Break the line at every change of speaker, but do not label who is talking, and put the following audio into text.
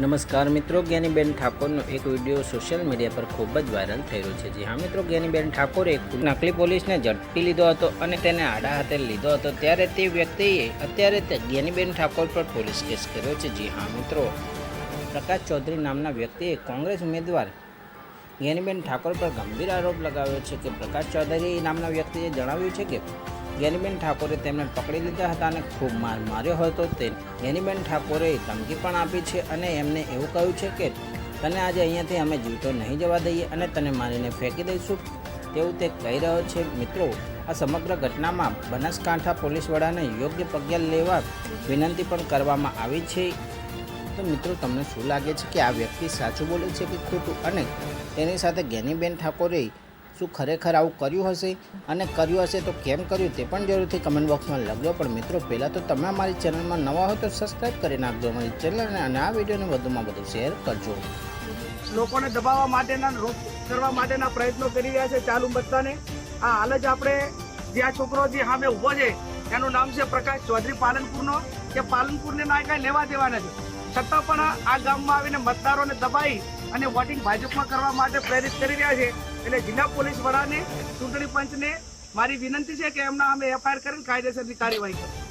નમસ્કાર મિત્રો, જ્ઞાનીબેન ઠાકોરનો એક વીડિયો સોશિયલ મીડિયા પર ખૂબ જ વાયરલ થઈ રહ્યો છે. જી હા મિત્રો, જ્ઞાનીબેન ઠાકોરે નકલી પોલીસને ઝડપી લીધો હતો અને તેને આડા હાથે લીધો હતો. ત્યારે તે વ્યક્તિએ અત્યારે તે જ્ઞાનીબેન ઠાકોર પર પોલીસ કેસ કર્યો છે. જી હા મિત્રો, પ્રકાશ ચૌધરી નામના વ્યક્તિએ કોંગ્રેસ ઉમેદવાર જ્ઞાનીબેન ઠાકોર પર ગંભીર આરોપ લગાવ્યો છે કે પ્રકાશ ચૌધરી નામના વ્યક્તિએ જણાવ્યું છે કે જ્ઞાનીબેન ઠાકોરે તેમને પકડી લીધા હતા અને ખૂબ માર માર્યો હતો તે જ્ઞાનીબેન ઠાકોરે ધમકી પણ આપી છે અને એમને એવું કહ્યું છે કે તને આજે અહીંયાથી અમે જીવતો નહીં જવા દઈએ અને તને મારીને ફેંકી દઈશું. તેવું તે કહી રહ્યો છે. મિત્રો, આ સમગ્ર ઘટનામાં બનાસકાંઠા પોલીસ વડાને યોગ્ય પગલાં લેવા વિનંતી પણ કરવામાં આવી છે. તો મિત્રો, તમને શું લાગે છે કે આ વ્યક્તિ સાચું બોલે છે કે ખોટું? અને તેની સાથે જ્ઞાનીબેન ઠાકોરે શું ખરેખર આવું કર્યું હશે અને કર્યું હશે તો કેમ કર્યું તે પણ જરૂરથી કમેન્ટ બોક્સમાં લખજો. પણ મિત્રો, પહેલાં તો તમે અમારી ચેનલમાં નવા હો તો સબસ્ક્રાઈબ કરી નાખજો અમારી ચેનલને અને આ વિડીયોને વધુમાં વધુ શેર કરજો.
લોકોને દબાવવા માટેના, રોક કરવા માટેના પ્રયત્નો કરી રહ્યા છે ચાલુ બચ્ચાને આ હાલ જ આપણે જે આ છોકરો જે સામે ઊભો છે, એનું નામ છે પ્રકાશ ચૌધરી પાલનપુરનો. કે પાલનપુરને ના કાંઈ લેવા દેવા નથી છતાં પણ આ ગામમાં આવીને મતદારોને દબાઈ અને વોટિંગ ભાજપમાં કરવા માટે પ્રેરિત કરી રહ્યા છે. એટલે જિલ્લા પોલીસ વડાને ચૂંટણી પંચને મારી વિનંતી છે કે એમના અમે એફઆઈઆર કરીને કાયદેસરની કાર્યવાહી કરો